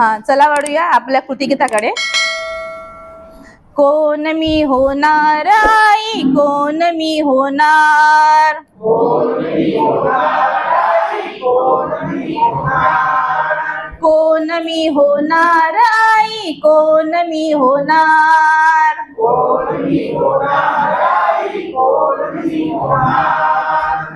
हा चला वाढूया आपल्या कृतिगीताकडे. कोण मी होणार आई? कोण मी होणार? कोण मी होणार आई? कोण मी होणार?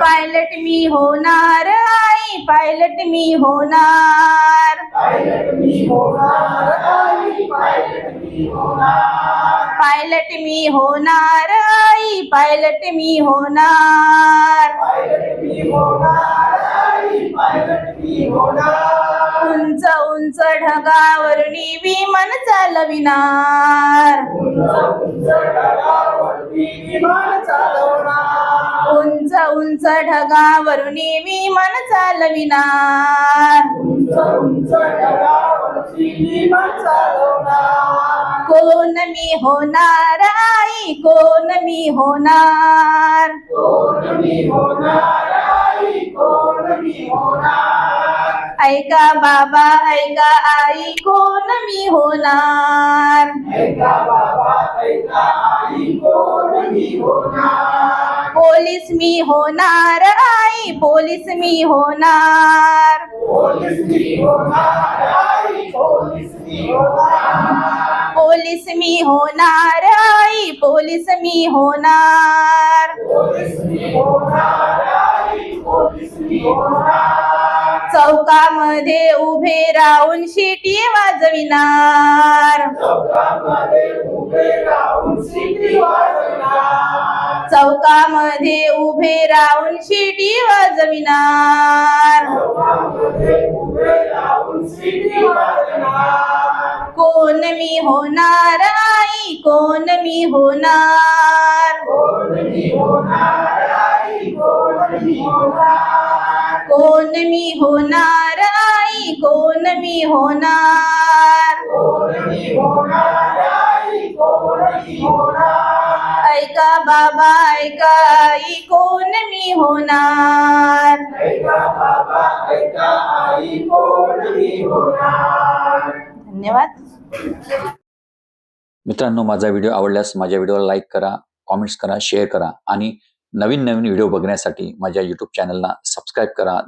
पायलट मी होणार आई पायलट मी होणार. पायलट मी होणार आई पायलट मी होणार. उंच उंच ढगावरणी विमान चालविणार. उंच उंच ढगावरणी विमान चालविणार. उंच उंच ढगावरून मी मन चालविणार. कोण मी होणार आई? कोण मी होणार? ऐका बाबा ऐका आई कोण मी होणार? ऐका बाबा ऐका आई कोण मी होणार? पोलीस मी होणार आई पोलीस मी होणार. पोलीस मी होणार आई पोलीस मी होणार. चौकामध्ये उभे राहून शिटी वाजविणार. चौकामध्ये उभे राहून शिटी वाजविणार. कोण मी होणार आई? कोण मी होणार? कोण मी होणार आई? कोण मी होणार? ऐका बाबा ऐका आई कोण मी होणार. धन्यवाद. मित्रांनो माझा व्हिडिओ आवडल्यास माझ्या व्हिडिओला लाईक करा कॉमेंट्स करा शेअर करा आणि नवीन नवीन व्हिडिओ बघण्यासाठी माझ्या यूट्यूब चॅनलला सबस्क्राईब करा.